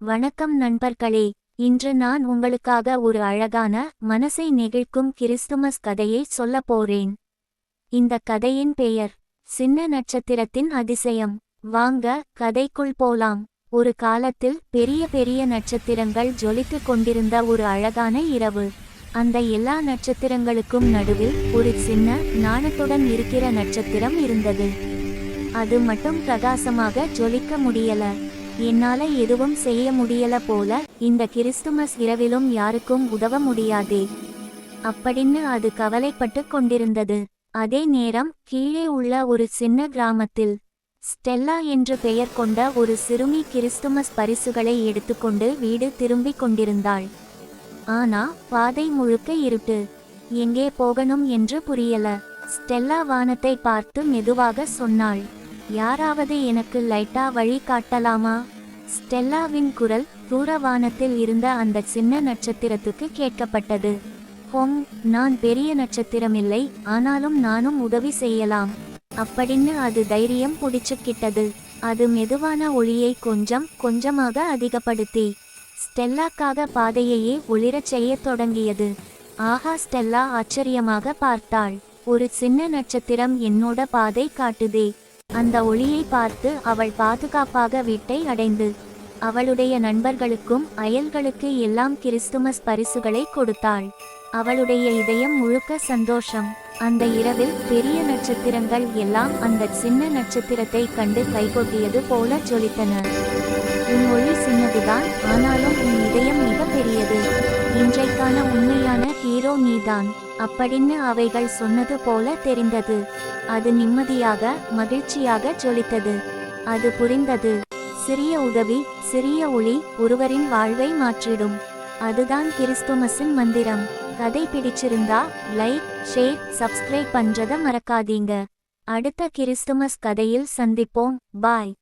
வணக்கம் நண்பர்களே இன்று நான் உங்களுக்காக ஒரு அழகான மனசை நெகிழ்க்கும் கிறிஸ்துமஸ் கதையை சொல்லப் போறேன். இந்த கதையின் பெயர் சின்ன நட்சத்திரத்தின் அதிசயம். வாங்க கதைக்குள் போலாம். ஒரு காலத்தில் பெரிய பெரிய நட்சத்திரங்கள் ஜொலித்துக் கொண்டிருந்த ஒரு அழகான இரவு. அந்த எல்லா நட்சத்திரங்களுக்கும் நடுவில் ஒரு சின்ன நாணத்துடன் இருக்கிற நட்சத்திரம் இருந்தது. அது மட்டும் பிரகாசமாக ஜொலிக்க முடியல. என்னால எதுவும் செய்ய முடியல போல இந்த கிறிஸ்துமஸ் இரவிலும் யாருக்கும் உதவ முடியாதே. அப்படின்னு அது கவலைப்பட்டு கொண்டிருந்தது. அதே நேரம் கீழே உள்ள ஒரு சின்ன கிராமத்தில் ஸ்டெல்லா என்று பெயர் கொண்ட ஒரு சிறுமி கிறிஸ்துமஸ் பரிசுகளை எடுத்துக்கொண்டு வீடு திரும்பிக் கொண்டிருந்தாள். ஆனா பாதை முழுக்க இருட்டு. எங்கே போகணும் என்று புரியல. ஸ்டெல்லா வானத்தை பார்த்து மெதுவாக சொன்னாள். யாராவது எனக்கு லைட்டா வழி காட்டலாமா? ஸ்டெல்லாவின் குரல் தூரவானத்தில் இருந்த அந்த சின்ன நட்சத்திரத்துக்கு கேட்கப்பட்டது. ஹோம் நான் பெரிய நட்சத்திரமில்லை ஆனாலும் நானும் உதவி செய்யலாம். அப்படின்னு அது தைரியம் பிடிச்சுக்கிட்டது. அது மெதுவான ஒளியை கொஞ்சம் கொஞ்சமாக அதிகப்படுத்தி ஸ்டெல்லாக்காக பாதையையே ஒளிரச் செய்யத் தொடங்கியது. ஆஹா ஸ்டெல்லா ஆச்சரியமாக பார்த்தாள். ஒரு சின்ன நட்சத்திரம் என்னோட பாதை காட்டுதே. அந்த ஒளியை பார்த்து அவள் பாதுகாப்பாக வீட்டை அடைந்து அவளுடைய நண்பர்களுக்கும் அயல்களுக்கு எல்லாம் கிறிஸ்துமஸ் பரிசுகளை கொடுத்தாள். அவளுடைய இதயம் முழுக்க சந்தோஷம். அந்த இரவில் பெரிய நட்சத்திரங்கள் எல்லாம் அந்த சின்ன நட்சத்திரத்தை கண்டு கைகொட்டியது போல ஜொலித்தன. உன் ஒளி சின்னதுதான் ஆனாலும் உன் இதயம் மிக பெரியது. இன்றைக்கான உண்மையான ஹீரோ நீதான். அப்படின்னு அவைகள் சொன்னது போல தெரிந்தது. அது நிம்மதியாக மகிழ்ச்சியாக ஜொலித்தது. அது புரிந்தது. சிறிய உதவி சிறிய ஒளி ஒருவரின் வாழ்வை மாற்றிடும். அதுதான் கிறிஸ்துமஸின் மந்திரம். கதை பிடிச்சிருந்தா லைக் ஷேர் சப்ஸ்கிரைப் பண்றத மறக்காதீங்க. அடுத்த கிறிஸ்துமஸ் கதையில் சந்திப்போம். பாய்